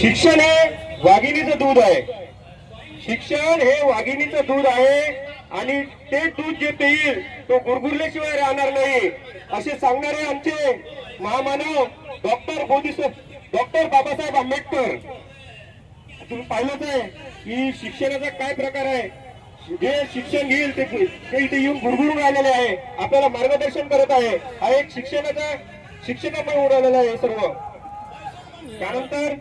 शिक्षण हे वाघिणीचं दूध आहे. शिक्षण हे वाघिणीचं दूध आहे आणि ते दूध जे पेईल तो गुरगुरल्याशिवाय राहणार नाही. असे सांगणारे आमचे महामानव डॉक्टर बोधी डॉक्टर बाबासाहेब आंबेडकर. तुम्ही पाहिलंच आहे की शिक्षणाचा काय प्रकार आहे? जे शिक्षण घेईल ते इथे येऊन गुरगुरून राहिलेले आहे. आपल्याला मार्गदर्शन करत आहे. हा एक शिक्षणाचा शिक्षकामुळे उडालेला आहे सर्व. त्यानंतर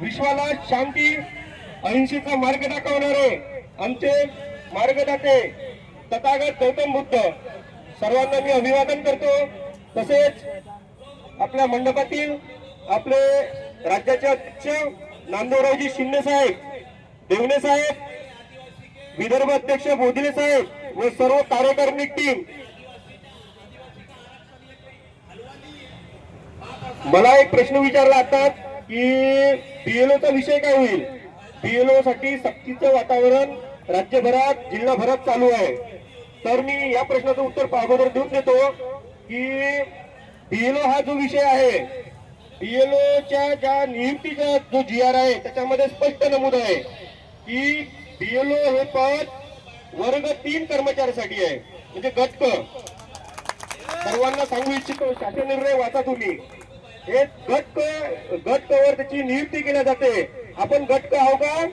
विश्वाला शांती अहिंसेचा मार्ग दाखवणारे आमचे मार्गदाते तथागत गौतम बुद्ध सर्वांना मी अभिवादन करतो. तसेच आपल्या मंडपातील आपले राज्याचे अध्यक्ष नामदेवरावजी शिंदे साहेब देवणे साहेब विदर्भ अध्यक्ष बोधिले साहेब व सर्व कार्यकारिणी टीम मला एक प्रश्न विचारला आता की पीएलओचा विषय काय होईल? पीएलओ साठी सक्तीचं वातावरण राज्यभरात जिल्हाभरात चालू आहे. तर मी या प्रश्नाचं उत्तर अगोदर देऊन देतो की पीएलओ हा जो विषय आहे पीएलओच्या ज्या नियुक्तीचा जो जी आर आहे त्याच्यामध्ये स्पष्ट नमूद आहे की पीएलओ हे पद वर्ग तीन कर्मचाऱ्यासाठी आहे म्हणजे गटक सर्वांना सांगू इच्छितो शासन निर्णय वाचा तुम्ही. हे गट गट त्याची नियुक्ती केल्या जाते. आपण गट आहो का?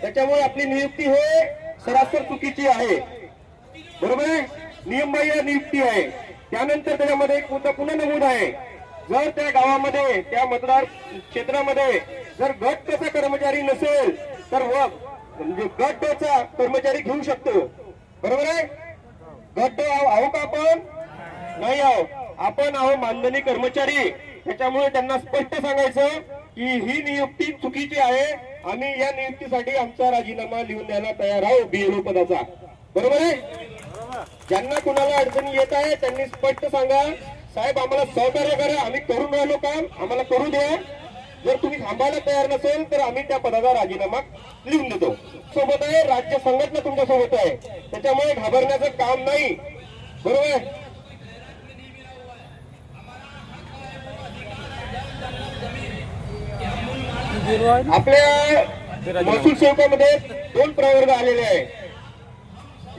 त्याच्यामुळे आपली नियुक्ती हे सरासर चुकीची आहे. बरोबर आहे? नियमबाह्य नियुक्ती आहे. त्यानंतर त्याच्यामध्ये एक मुद्दा पुन्हा नमूद आहे. जर त्या गावामध्ये त्या मतदार क्षेत्रामध्ये जर गट कसा कर्मचारी नसेल तर व म्हणजे गट चा कर्मचारी घेऊ शकतो. बरोबर आहे? गट आहो का आपण? नाही आहो. आपण आहो मानधनी कर्मचारी. त्याच्यामुळे त्यांना स्पष्ट सांगायचं की ही नियुक्ती चुकीची आहे आम्ही या नियुक्तीसाठी आमचा राजीनामा लिहून द्यायला तयार आहोत बीएलओ पदाचा. बरोबर आहे? ज्यांना कुणाला अडचणी येत आहे त्यांनी स्पष्ट सांगा. साहेब आम्हाला सहकार्य करा. आम्ही करून राहिलो काम. आम्हाला करू द्या. जर तुम्ही थांबायला तयार नसेल तर आम्ही त्या पदाचा राजीनामा लिहून देतो. सोबत आहे राज्य संघटना तुमच्यासोबत आहे. त्याच्यामुळे घाबरण्याचं काम नाही. बरोबर आपल्या महसूल सेवकामध्ये दोन प्रवर्ग आलेले आहे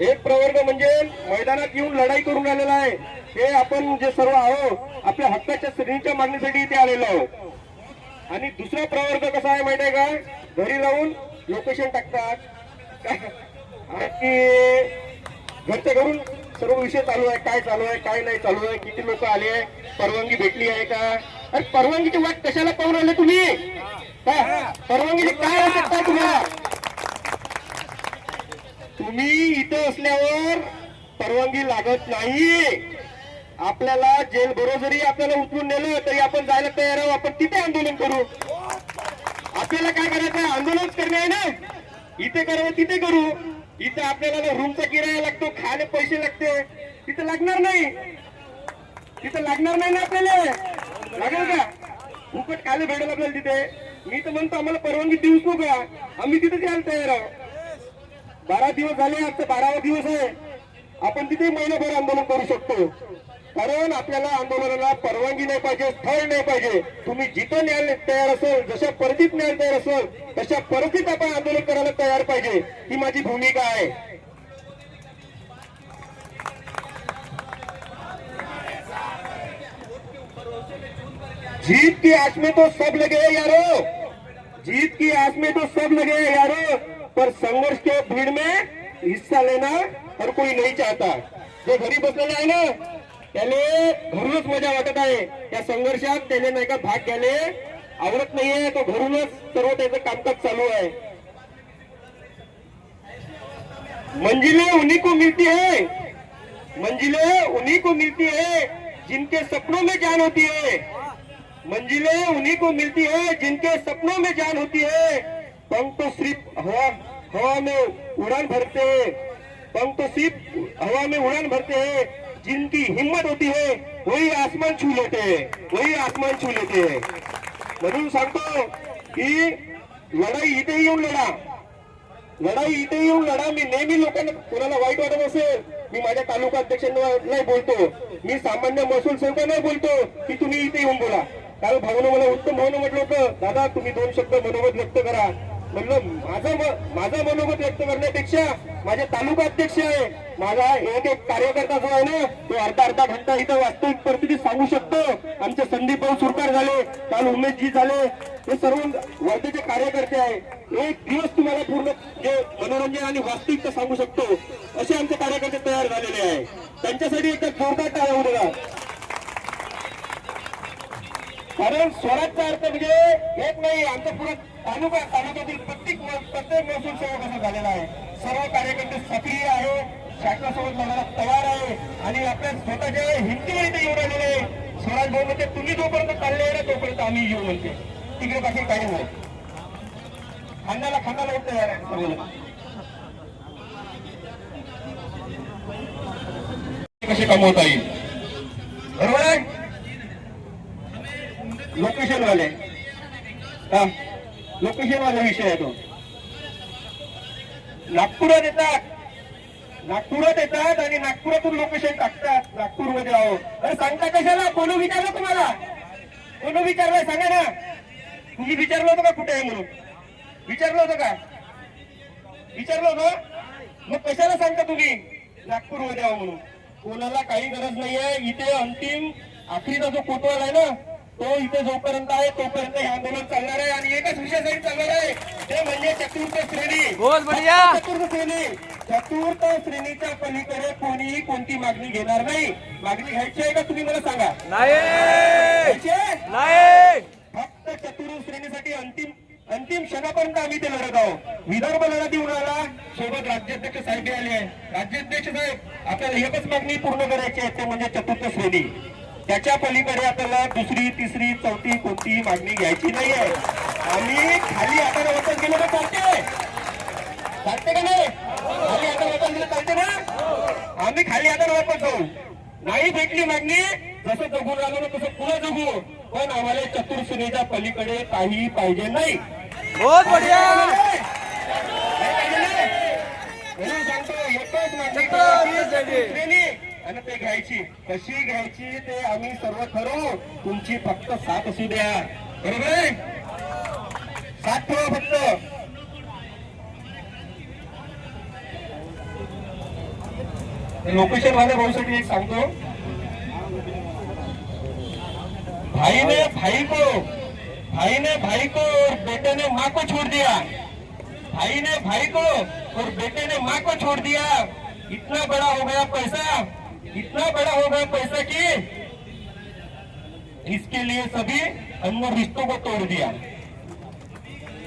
एक प्रवर्ग म्हणजे मैदानात येऊन लढाई करून आलेला आहे. हे आपण जे सर्व आहोत आपल्या हक्काच्या श्रेणीच्या मागणीसाठी इथे आलेलो आहोत. आणि दुसरा प्रवर्ग कसा आहे माहिती आहे का? घरी राहून लोकेशन टाकतात. आणि घरच्या घरून सर्व विषय चालू आहे. काय चालू आहे काय नाही चालू आहे किती लोक आले आहे परवानगी भेटली आहे का? अरे परवानगीची वाट कशाला पाहून आले तुम्ही? परवानगी काय आवश्यकता तुम्हाला? तुम्ही इथं असल्यावर परवानगी लागत नाही. आपल्याला जेल बरोबर जरी आपल्याला उचलून नेलो तरी आपण जायला तयार आहोत. आपण तिथे आंदोलन करू. आपल्याला काय करायचं? आंदोलनच करणे आहे ना. इथे करावं तिथे करू. इथं आपल्याला रूमचा किराया लागतो खायला पैसे लागते. तिथे लागणार नाही. तिथं लागणार नाही ना आपल्याला. लागेल का? फुकट खायला भेटेल आपल्याला तिथे. मी तर म्हणतो आम्हाला परवानगी देऊच नका आम्ही तिथे यायला तयार आहोत. बारा दिवस झाले आता बारावा दिवस आहे. आपण तिथे महिनाभर आंदोलन करू शकतो. कारण आपल्याला आंदोलनाला परवानगी नाही पाहिजे स्थळ नाही पाहिजे. तुम्ही जिथं न्यायला तयार असेल जशा परिस्थितीत न्यायला तयार असेल तशा परिस्थितीत आपण आंदोलन करायला तयार पाहिजे. ही माझी भूमिका आहे. जीत की आस में तो सब लगे हैं यारो। जीत की आस में तो सब लगे हैं यारो। पर संघर्ष के भीड़ में हिस्सा लेना हर कोई नहीं चाहता। जो घरी बसलेले आहे ना त्याले घरूनच मज़ा वाटत आहे त्या संघर्षात त्याने नाही का भाग घ्यायले आवडत नाहीये तो घरूनच सर्व त्याचं कामकाज चालू आहे मंजिलें उन्हीं को मिलती है। मंजिलें उन्हीं को मिलती है, जिनके सपनों में जान होती है। मंजिलें उन्हीं को मिलती है जिनके सपनों में जान होती है। पंख तो सिर्फ हवा हवा में उड़ान भरते हैं। पंख तो सिर्फ हवा में उड़ान भरते हैं। जिनकी हिम्मत होती है वही आसमान छू लेते हैं। वही आसमान छू लेते हैं। म्हणून सांगतो की लढाई इथे येऊन लढा लढाई इथे येऊन लढा मी नेहमी लोकांना कोणाला वाईट वाटत असेल मी माझ्या तालुका अध्यक्षांना नाही बोलतो. मी सामान्य महसूल सेवकांना बोलतो की तुम्ही इथे येऊन बोला. काल भाऊनं मला उत्तम भाऊनं म्हटलं होतं दादा तुम्ही दोन शब्द मनोगत व्यक्त करा. म्हणलं माझं माझं मनोगत व्यक्त करण्यापेक्षा माझे तालुका अध्यक्ष आहे. माझा एक एक कार्यकर्ता जो आहे ना तो अर्धा अर्धा घंटा इथं वास्तविक परिस्थिती सांगू शकतो. आमचे संदीप भाऊ सुरकार झाले काल उमेशजी झाले हे सर्व वर्धेचे कार्यकर्ते आहे. एक दिवस तुम्हाला पूर्ण जे मनोरंजन आणि वास्तविकता सांगू शकतो असे आमचे कार्यकर्ते तयार झालेले आहे. त्यांच्यासाठी एकदा जोरदार टाळा होऊ कारण स्वराजचा अर्थ म्हणजे एक नाही आमचा पुरा तालुका तालुक्यातील प्रत्येक प्रत्येक महसूल सेवक असा झालेला आहे. सर्व कार्यकर्ते सक्रिय आहे शासनासोबत लढायला तयार आहे आणि आपल्या स्वतःच्या हिंदीवर इथे येऊन आलेले आहे स्वराज भाऊ म्हणते तुम्ही जोपर्यंत चालले ना तोपर्यंत आम्ही येऊ म्हणते. तिकडे बाकी काही नाही. खांद्याला खांद्याला येत तयार आहे सर्व कसे कमवता येईल? बरोबर आहे? लोकेशन वाले हा लोकेशन वाला विषय आहे तो. नागपुरात येतात. नागपुरात येतात आणि नागपुरातून लोकेशन टाकतात. नागपूरमध्ये आहो अरे सांगता कशाला? कोण विचारलं तुम्हाला? कोण विचारलंय? सांगा ना. तुम्ही विचारलं होतं का कुठे आहे म्हणून? विचारलं होतं का? विचारलं होतं? मग कशाला सांगता तुम्ही? नागपूरमध्ये आहो म्हणून. कोणाला काही गरज नाहीये. इथे अंतिम आखरीचा जो कोतवाल आहे ना तो इथे जोपर्यंत आहे तोपर्यंत हे आंदोलन चालणार आहे आणि एकच विषयासाठी चालणार आहे ते म्हणजे चतुर्थ श्रेणी. चतुर्थ श्रेणी. चतुर्थ श्रेणीच्या पलीकडे कोणीही कोणती मागणी घेणार नाही. मागणी घ्यायची आहे का तुम्ही मला सांगा? नाही. फक्त चतुर्थ श्रेणीसाठी अंतिम अंतिम क्षणापर्यंत आम्ही ते लढत आहोत. विदर्भ लढत येऊन आला सोबत राज्याध्यक्ष साहेब आले आहे राज्याध्यक्ष साहेब आपल्याला एकच मागणी पूर्ण करायची आहे ते म्हणजे चतुर्थ श्रेणी. त्याच्या पलीकडे आपल्याला दुसरी तिसरी चौथी कोणतीही मागणी घ्यायची नाही आहे आम्ही खाली हाताने वचन केलं तर चालते. चालते का नाही? खाली हाताने वचन दिलं चालते ना? आम्ही खाली हाताने वापस जाऊ नाही भेटली मागणी जसं जगून ना तसं पुढे जगू. पण आम्हाला चतुर्श्रेणीच्या पलीकडे काही पाहिजे नाही. बहुत बढ़िया. म्हणून सांगतो एकच मागणी आणि ते घ्यायची. कशी घ्यायची ते आम्ही सर्व ठरवू. तुमची फक्त साथ असू द्या. बरोबर आहे? साथ ठेवा फक्त. लोकेशन वाल्या भाऊसाठी एक सांगतो. भाई ने भाई को भाई ने भाई को और बेटे ने माँ को छोड़ दिया. भाई ने भाई को और बेटे ने माँ को छोड़ दिया. इतना बड़ा हो गया पैसा. इतना बड़ा हो गया पैसा कि इसके लिए सभी अन्य रिश्तों को तोड़ दिया।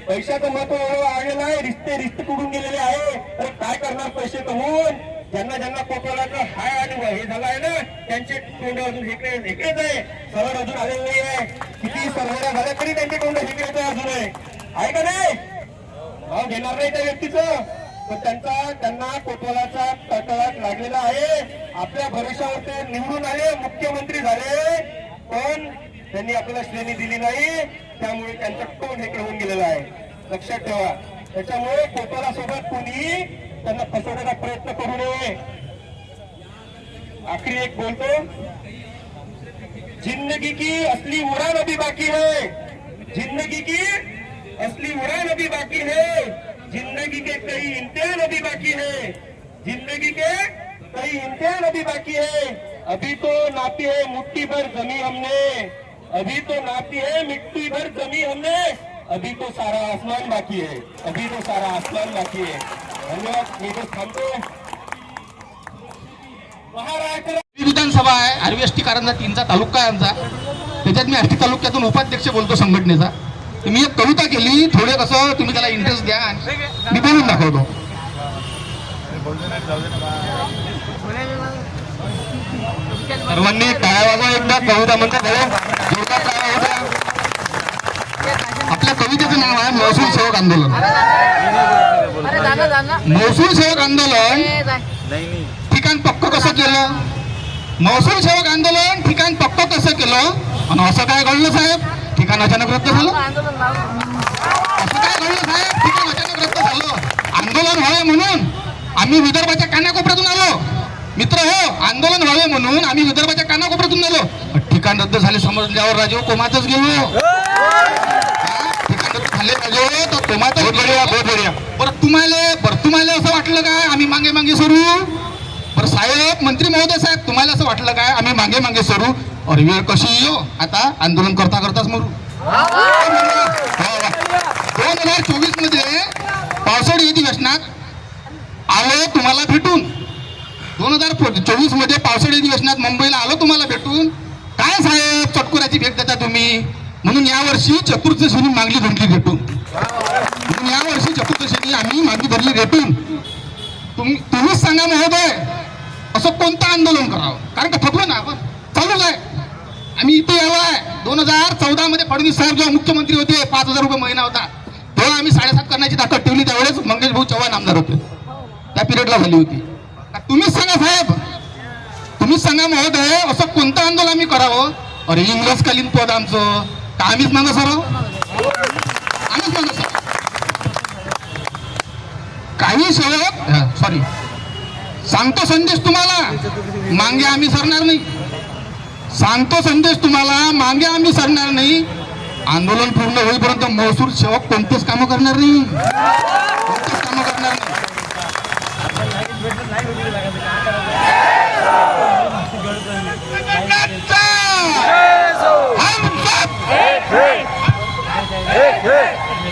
पैशाचं महत्त्व एवढं आलेलं आहे रिश्ते रिश्ते कुठून गेलेले आहे। तर काय करणार पैसे कमवून ज्यांना ज्यांना कोकणाचं हाय आणि हे झालं आहे ना त्यांचे तोंड अजून हेकडे हेकडेच आहे. सरळ अजून आलेलं नाही आहे. किती सर्वऱ्या झाल्या तरी त्यांचे तोंड हेकडेच आहे अजून. आहे का नाही? भाव घेणार नाही त्या व्यक्तीचं. त्यांचा त्यांना कोतवालाचा तळतळाट लागलेला आहे. आपल्या भरोशावर ते निवडून आले मुख्यमंत्री झाले. पण त्यांनी आपल्याला श्रेणी दिली नाही. त्यामुळे त्यांचं तोंड हे होऊन गेलेलं आहे. लक्षात ठेवा. त्याच्यामुळे कोतवाला सोबत कोणी त्यांना फसवण्याचा प्रयत्न करू नये. आखरी एक बोलतो. जिंदगी की असली उड़ान अभी बाकी है. जिंदगी की असली उड़ान अभी बाकी है. जिंदगी के कई इम्तिहान अभी बाकी है। जिंदगी के कई इम्तिहान अभी बाकी है। अभी तो नापी है मुट्ठी भर जमी हमने। अभी तो नापी है मिट्टी भर जमी हमने। अभी तो सारा आसमान बाकी है। अभी तो सारा आसमान बाकी है। धन्यवाद मी तो थांबतो महाराष्ट्र विधानसभा आहे आरवीएसटी कारंजा तीनचा तालुका आहे आमचा. त्याच्यात मी आष्टी तालुक्यातून उपाध्यक्ष बोलतो संघटनेचा. तुम्ही मी एक कविता केली थोडे कसं तुम्ही त्याला इंटरेस्ट द्या. मी बोलून दाखवतो. सर्वांनी टाळ्या वाजवा एकदा कविता म्हणतात आपल्या कवितेचं नाव आहे महसूल सेवक आंदोलन. महसूल सेवक आंदोलन ठिकाण पक्क कसं केलं? महसूल सेवक आंदोलन ठिकाण पक्क कसं केलं? आणि असं काय घडलं साहेब? ठिकाण अचानक रद्द झालं. असं काय घडलं साहेब? ठिकाण अचानक रद्द झालं. आंदोलन व्हावे म्हणून आम्ही विदर्भाच्या कानाकोपऱ्यातून आलो. मित्र हो आंदोलन व्हावे म्हणून आम्ही विदर्भाच्या कानाकोपऱ्यातून आलो. ठिकाण रद्द झाले समजल्यावर राजू कोमातच गेलो? ठिकाण रद्द झाले राजू तर कोमातच गेलो. बरं तुम्हाला बरं तुम्हाला असं वाटलं काय आम्ही मागे मागे सरू? बरं साहेब मंत्री महोदय साहेब तुम्हाला असं वाटलं काय आम्ही मागे मागे सरू? और वेळ कशी येऊ आता आंदोलन करता करताच मरू. दोन हजार चोवीसमध्ये पावसाळी अधिवेशनात आलो तुम्हाला भेटून. दोन हजार चोवीसमध्ये पावसाळी अधिवेशनात मुंबईला आलो तुम्हाला भेटून. काय साहेब चटकुऱ्याची भेट देता तुम्ही? म्हणून यावर्षी चतुर्थ मागली धरली भेटून. म्हणून यावर्षी चतुर्थ आम्ही मागणी धरली भेटून. तुम्ही तुम्हीच सांगा महोदय असं कोणतं आंदोलन करावं? कारण का थकलो ना आपण? चालूच आहे. आम्ही इथे यावं. आहे दोन हजार चौदा मध्ये फडणवीस साहेब जेव्हा मुख्यमंत्री होते पाच हजार रुपये महिना होता. तेव्हा आम्ही साडेसात करण्याची ताकद ठेवली त्यावेळेस मंगेश भाऊ चव्हाण आमदार होते. त्या पिरियडला झाली होती. तुम्हीच सांगा साहेब. तुम्हीच सांगा महोदय असं कोणतं आंदोलन आम्ही करावं? अरे इंग्रजकालीन पद आमचं. का आम्हीच मागा सर आम्हीच मागा सर काही सेवक सॉरी सांगतो संदेश तुम्हाला. मागे आम्ही सरणार नाही. सांगतो संदेश तुम्हाला मागे आम्ही सरणार नाही. आंदोलन पूर्ण होईपर्यंत महसूल सेवक कोणतेच कामं करणार नाही. कोणतेच कामं करणार नाही.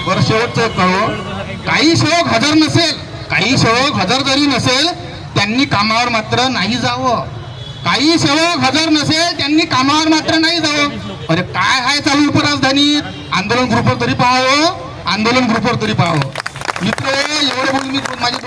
बरं शेवटचं कळव. काही सेवक हजर नसेल काही सेवक हजर जरी नसेल त्यांनी कामावर मात्र नाही जावं. काही सेवक हजर नसेल त्यांनी कामावर मात्र नाही जावं. अरे काय आहे चालू उपराजधानीत? आंदोलन ग्रुपवर तरी पाहावं. आंदोलन ग्रुपवर तरी पाहावं. मित्र एवढं बोलून मी माझी